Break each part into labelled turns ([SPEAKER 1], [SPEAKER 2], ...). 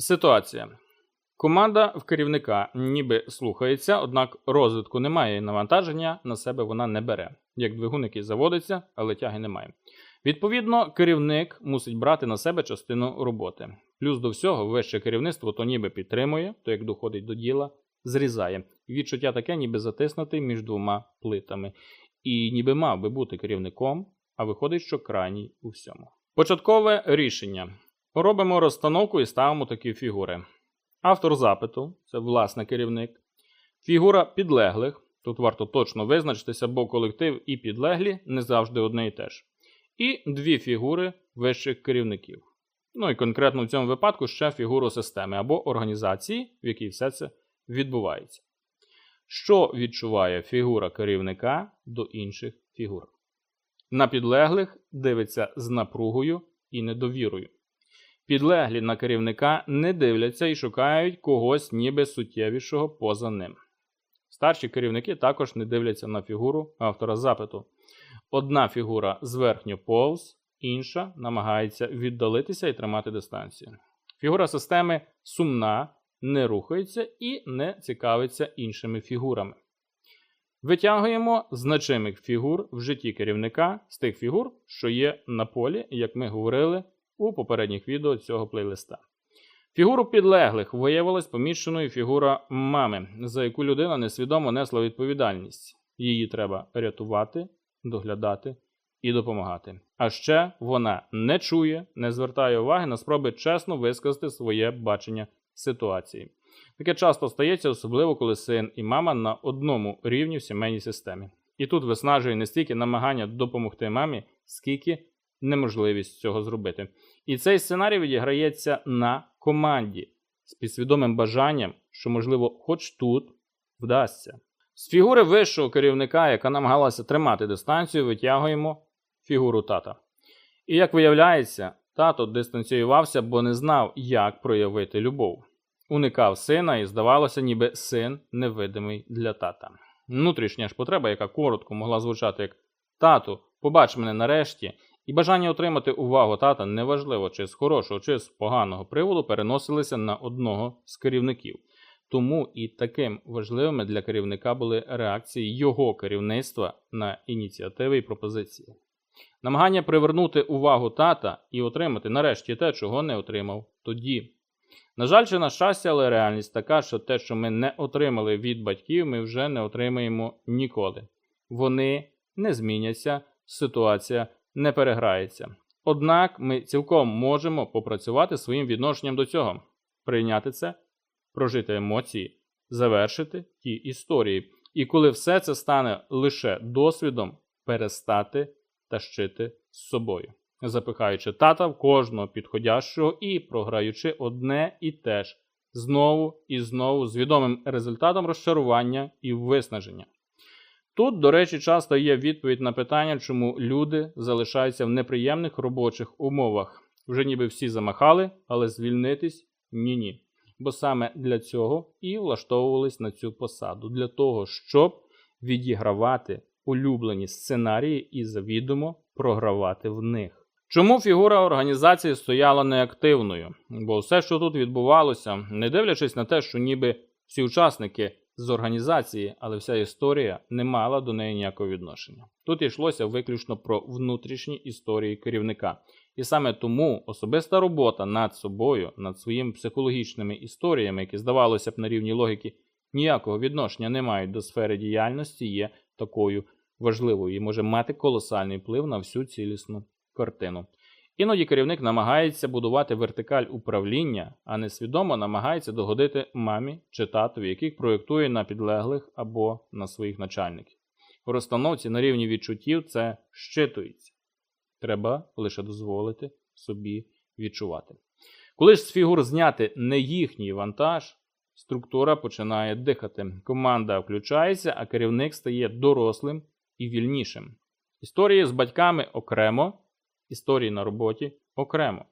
[SPEAKER 1] Ситуація. Команда в керівника ніби слухається, однак розвитку немає і навантаження на себе вона не бере. Як двигун, який заводиться, але тяги немає. Відповідно, керівник мусить брати на себе частину роботи. Плюс до всього, вище керівництво то ніби підтримує, то як доходить до діла, зрізає. Відчуття таке, ніби затиснутий між двома плитами. І ніби мав би бути керівником, а виходить, що крайній у всьому. Початкове рішення. Робимо розстановку і ставимо такі фігури. Автор запиту це власне керівник. Фігура підлеглих. Тут варто точно визначитися, бо колектив і підлеглі не завжди одне і те ж. І дві фігури вищих керівників. Ну і конкретно в цьому випадку ще фігуру системи або організації, в якій все це відбувається. Що відчуває фігура керівника до інших фігур? На підлеглих дивиться з напругою і недовірою. Підлеглі на керівника не дивляться і шукають когось ніби суттєвішого поза ним. Старші керівники також не дивляться на фігуру автора запиту. Одна фігура зверхньо повз, інша намагається віддалитися і тримати дистанцію. Фігура системи сумна, не рухається і не цікавиться іншими фігурами. Витягуємо значимих фігур в житті керівника з тих фігур, що є на полі, як ми говорили у попередніх відео цього плейлиста. Фігуру підлеглих виявилась поміщеною фігура мами, за яку людина несвідомо несла відповідальність. Її треба рятувати, доглядати і допомагати. А ще вона не чує, не звертає уваги на спроби чесно висказати своє бачення ситуації. Таке часто стається, особливо коли син і мама на одному рівні в сімейній системі. І тут виснажує не стільки намагання допомогти мамі, скільки неможливість цього зробити. І цей сценарій відіграється на команді з підсвідомим бажанням, що, можливо, хоч тут вдасться. З фігури вищого керівника, яка намагалася тримати дистанцію, витягуємо фігуру тата. І як виявляється, тато дистанціювався, бо не знав, як проявити любов. Уникав сина, і здавалося, ніби син невидимий для тата. Внутрішня ж потреба, яка коротко могла звучати як тату, побач мене нарешті, і бажання отримати увагу тата, неважливо, чи з хорошого, чи з поганого приводу, переносилися на одного з керівників. Тому і таким важливими для керівника були реакції його керівництва на ініціативи і пропозиції. Намагання привернути увагу тата і отримати нарешті те, чого не отримав тоді. На жаль, чи на щастя, але реальність така, що те, що ми не отримали від батьків, ми вже не отримаємо ніколи. Вони не зміняться, ситуація не переграється. Однак ми цілком можемо попрацювати своїм відношенням до цього, прийняти це, прожити емоції, завершити ті історії. І коли все це стане лише досвідом, перестати тащити з собою, запихаючи тата в кожного підходящого і програючи одне і те ж знову і знову з відомим результатом розчарування і виснаження. Тут, до речі, часто є відповідь на питання, чому люди залишаються в неприємних робочих умовах. Вже ніби всі замахали, але звільнитись ні-ні. Бо саме для цього і влаштовувались на цю посаду, для того, щоб відігравати улюблені сценарії і завідомо програвати в них. Чому фігура організації стояла неактивною? Бо все, що тут відбувалося, не дивлячись на те, що ніби всі учасники з організації, але вся історія не мала до неї ніякого відношення. Тут йшлося виключно про внутрішні історії керівника. І саме тому особиста робота над собою, над своїми психологічними історіями, які здавалося б на рівні логіки ніякого відношення не мають до сфери діяльності, є такою важливою і може мати колосальний вплив на всю цілісну картину. Іноді керівник намагається будувати вертикаль управління, а несвідомо намагається догодити мамі чи татові, яких проєктує на підлеглих або на своїх начальників. У розстановці на рівні відчуттів це щитується. Треба лише дозволити собі відчувати. Коли ж з фігур зняти не їхній вантаж, структура починає дихати. Команда включається, а керівник стає дорослим і вільнішим. Історії з батьками окремо історії на роботі окремо.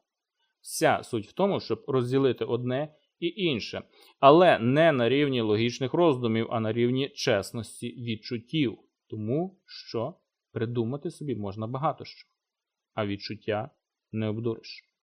[SPEAKER 1] Вся суть в тому, щоб розділити одне і інше, але не на рівні логічних роздумів, а на рівні чесності відчуттів. Тому що придумати собі можна багато що, а відчуття не обдуриш.